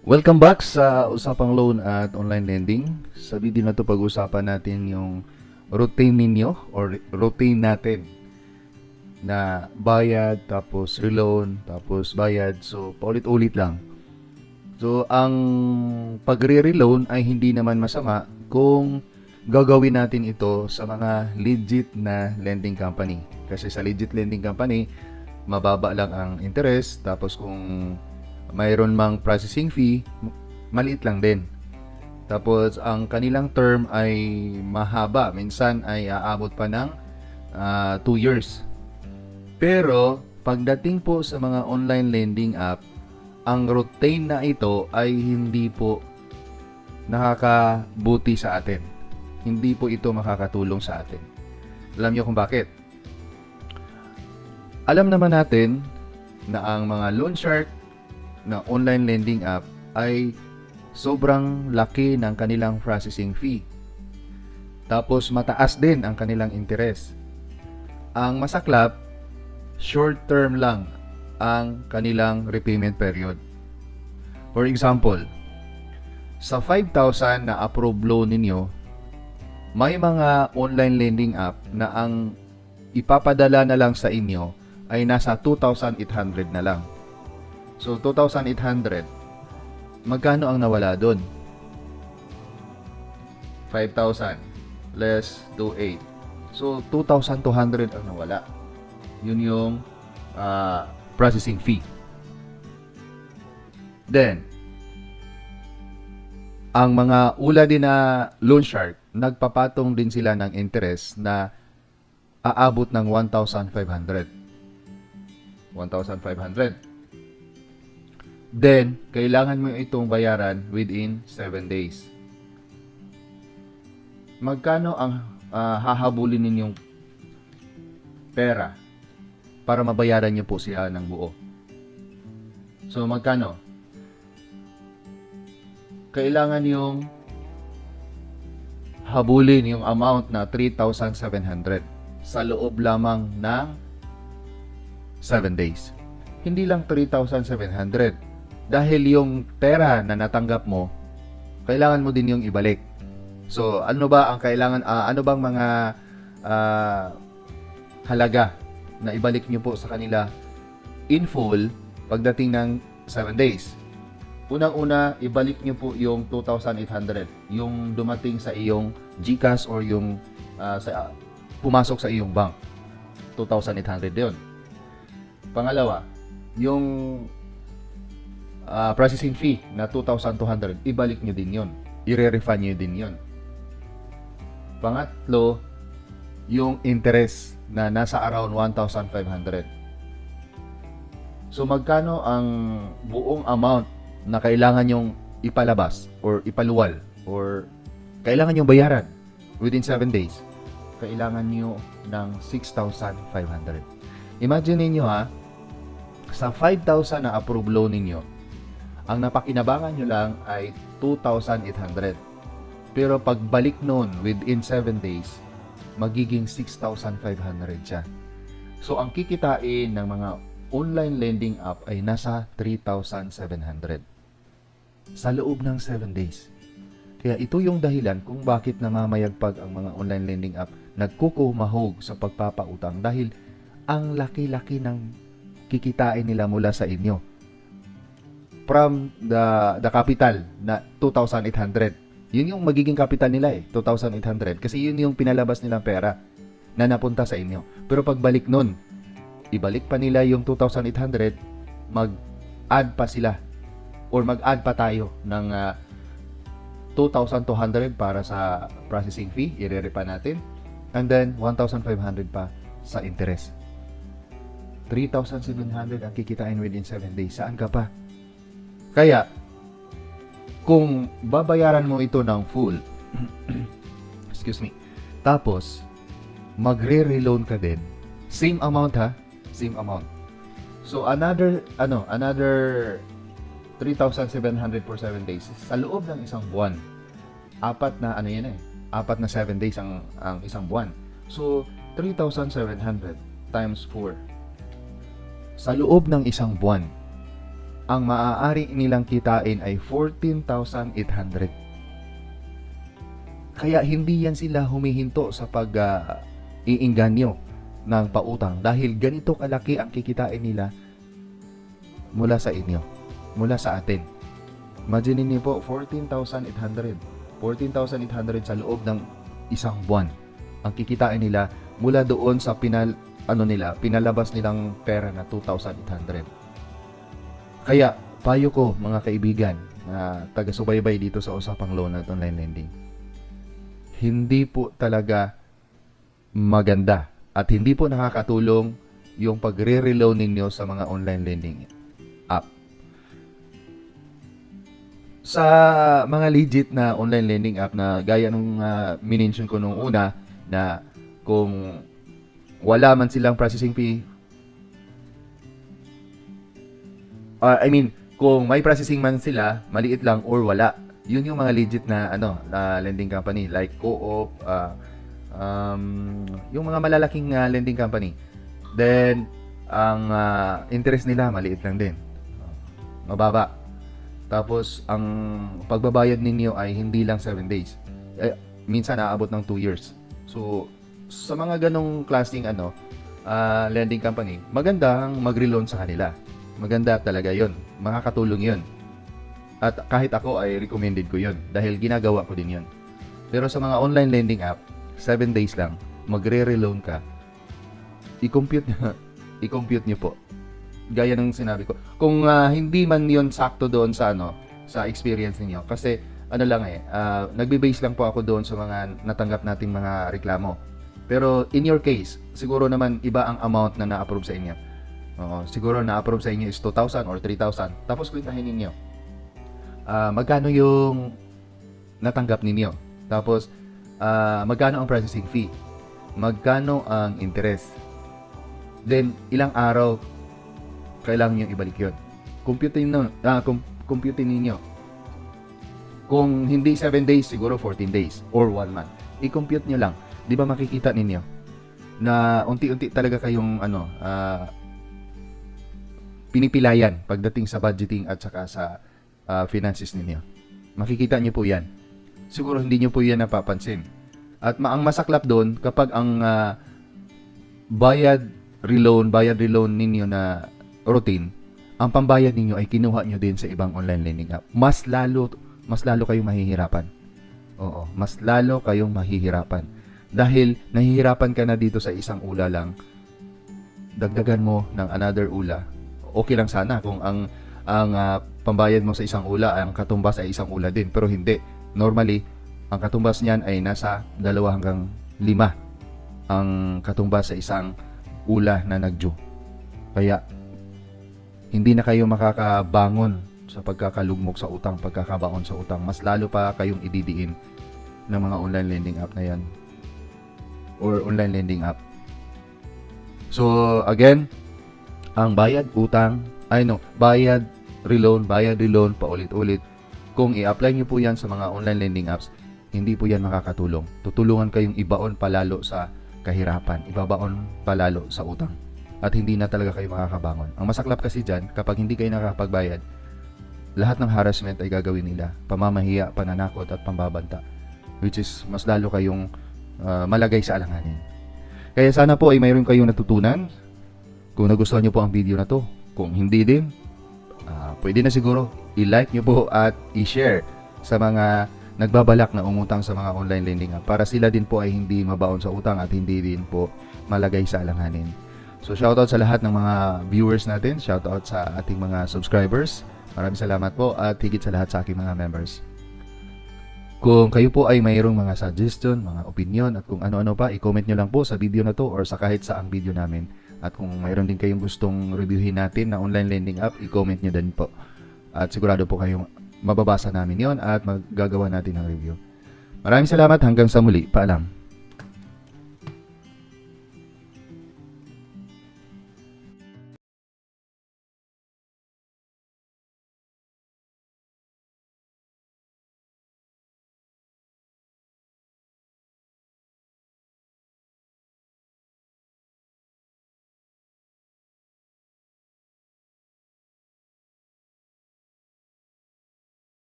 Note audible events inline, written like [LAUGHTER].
Welcome back sa Usapang Loan at Online Lending. Sa video na to pag-usapan natin yung routine ninyo or routine natin na bayad, tapos reloan, tapos bayad. So, paulit-ulit lang. So, ang pagre-reloan ay hindi naman masama kung gagawin natin ito sa mga legit na lending company. Kasi sa legit lending company, mababa lang ang interest. Tapos kung mayroon mang processing fee, maliit lang din. Tapos ang kanilang term ay mahaba. Minsan ay aabot pa ng 2 years. Pero pagdating po sa mga online lending app, ang routine na ito ay hindi po nakakabuti sa atin. Hindi po ito makakatulong sa atin. Alam niyo kung bakit? Alam naman natin na ang mga loan shark na online lending app ay sobrang laki ng kanilang processing fee. Tapos mataas din ang kanilang interest. Ang masaklap, short term lang ang kanilang repayment period. For example, sa 5,000 na approved loan ninyo, may mga online lending app na ang ipapadala na lang sa inyo ay nasa 2,800 na lang. So, 2,800. Magkano ang nawala doon? 5,000 less 2,800. So, 2,200 ang nawala. Yun yung ah, processing fee. Then, ang mga ula din na loan shark, nagpapatong din sila ng interest na aabot ng 1,500. 1,500. Then, kailangan mo itong bayaran within 7 days. Magkano ang ah, hahabulin ninyong pera para mabayaran niyo po siya ng buo? So, magkano? Kailangan yung habulin yung amount na 3,700 sa loob lamang ng 7 days. Hindi lang 3,700. Dahil yung pera na natanggap mo, kailangan mo din yung ibalik. So, ano ba ang kailangan, ah, ano bang mga ah, halaga na ibalik nyo po sa kanila in full pagdating ng 7 days? Unang-una, ibalik nyo po yung 2,800, yung dumating sa iyong GCash or yung ah, sa, pumasok sa iyong bank. 2,800 yun. Pangalawa, yung ah, processing fee na 2,200, ibalik nyo din yun. I-refund nyo din yun. Pangatlo, yung interest na nasa around 1,500. So magkano ang buong amount na kailangan yung ipalabas or ipaluwal or kailangan yung bayaran within 7 days? Kailangan nyo ng 6,500. Imagine ninyo ha, sa 5,000 na approved loan ninyo, ang napakinabangan nyo lang ay 2,800. Pero pagbalik nun within 7 days, magiging 6,500 siya. So ang kikitain ng mga online lending app ay nasa 3,700 sa loob ng 7 days. Kaya ito yung dahilan kung bakit namamayagpag ang mga online lending app nagkukumahog sa pagpapautang dahil ang laki-laki ng kikitain nila mula sa inyo. From the the capital na 2,800. Yun yung magiging capital nila eh, 2,800. Kasi yun yung pinalabas nilang pera na napunta sa inyo. Pero pagbalik nun, ibalik pa nila yung 2,800, mag-add pa sila or mag-add pa tayo ng ah, 2,200 para sa processing fee, i-re pa natin. And then, 1,500 pa sa interest. 3,700 ang kikitain within 7 days. Saan ka pa? Kaya, kung babayaran mo ito ng full, [CLEARS THROAT] excuse me, tapos, magre-reloan ka din, same amount ha, same amount. So, another, ano, another 3,700 for 7 days. Sa loob ng isang buwan, apat na, ano yan eh, apat na 7 days ang, ang isang buwan. So, 3,700 times 4. Sa loob ng isang buwan, ang maaari nilang kitain ay 14,800. Kaya hindi yan sila humihinto sa pag ah, iinganyo ng pautang dahil ganito kalaki ang kikitain nila mula sa inyo, mula sa atin. Imagine niyo po, 14,800. 14,800 sa loob ng isang buwan. Ang kikitain nila mula doon sa pinal ano nila, pinalabas nilang pera na 2,800. Kaya, payo ko mga kaibigan na taga-subaybay dito sa usapang loan at online lending. Hindi po talaga maganda at hindi po nakakatulong yung pagre-reloan ninyo sa mga online lending app. Sa mga legit na online lending app na gaya nung uh, minention ko nung una na kung wala man silang processing fee uh, I mean kung may processing man sila maliit lang or wala. Yun yung mga legit na ano na lending company. Like Co-op uh, um, yung mga malalaking uh, lending company. Then ang uh, interest nila maliit lang din. Mababa. Tapos ang pagbabayad ninyo ay hindi lang 7 days. Eh, minsan naabot ng 2 years. So sa mga ganong klaseng ano ah, lending company magandang magre-loan sa kanila maganda talaga yon makakatulong yon at kahit ako ay recommended ko yon dahil ginagawa ko din yon pero sa mga online lending app 7 days lang magre-reloan ka. I-compute [LAUGHS] i-compute nyo po. Gaya ng sinabi ko kung ah, hindi man yon sakto doon sa ano sa experience ninyo kasi ano lang eh ah, nagbe-base lang po ako doon sa mga natanggap nating mga reklamo. Pero in your case siguro naman iba ang amount na na-approve sa inyo Oo, siguro na-approve sa inyo is 2,000 or 3,000 tapos kwentahin ninyo ah, magkano yung natanggap ninyo tapos ah, magkano ang processing fee magkano ang interest then ilang araw kailangan nyo ibalik yun. Computin nyo, ah, com- computin ninyo. Kung hindi 7 days, siguro 14 days or 1 month. I-compute nyo lang. Di ba makikita ninyo na unti-unti talaga kayong ano, ah, pinipilayan pagdating sa budgeting at saka sa ah, finances ninyo. Makikita nyo po yan. Siguro hindi nyo po yan napapansin. At ma- ang masaklap doon kapag ang ah, bayad reloan, bayad reloan ninyo na routine, ang pambayad ninyo ay kinuha nyo din sa ibang online lending app. Mas lalo, mas lalo kayong mahihirapan. Oo, mas lalo kayong mahihirapan. Dahil nahihirapan ka na dito sa isang ula lang, dagdagan mo ng another ula. Okay lang sana kung ang ang ah, pambayad mo sa isang ula ang katumbas ay isang ula din, pero hindi. Normally, ang katumbas niyan ay nasa dalawa hanggang lima ang katumbas sa isang ula na nagdue. Kaya hindi na kayo makakabangon sa pagkakalugmok sa utang, pagkakabaon sa utang. Mas lalo pa kayong ididiin ng mga online lending app na yan or online lending app. So, again, ang bayad utang, ay no, bayad reloan, bayad reloan, paulit-ulit. Kung i-apply nyo po yan sa mga online lending apps, hindi po yan makakatulong. Tutulungan kayong ibaon palalo sa kahirapan, ibabaon palalo sa utang at hindi na talaga kayo makakabangon. Ang masaklap kasi dyan, kapag hindi kayo nakakapagbayad, lahat ng harassment ay gagawin nila. Pamamahiya, pananakot at pambabanta. Which is, mas lalo kayong ah, malagay sa alanganin. Kaya sana po ay mayroon kayong natutunan. Kung nagustuhan nyo po ang video na to. Kung hindi din, ah, pwede na siguro i-like nyo po at i-share sa mga nagbabalak na umutang sa mga online lending para sila din po ay hindi mabaon sa utang at hindi din po malagay sa alanganin. So shoutout sa lahat ng mga viewers natin, shoutout sa ating mga subscribers. Maraming salamat po at higit sa lahat sa aking mga members. Kung kayo po ay mayroong mga suggestion, mga opinion at kung ano-ano pa, i-comment nyo lang po sa video na to or sa kahit saang video namin. At kung mayroon din kayong gustong reviewin natin na online lending app, i-comment nyo din po. At sigurado po kayong mababasa namin yon at magagawa natin ng review. Maraming salamat hanggang sa muli. Paalam.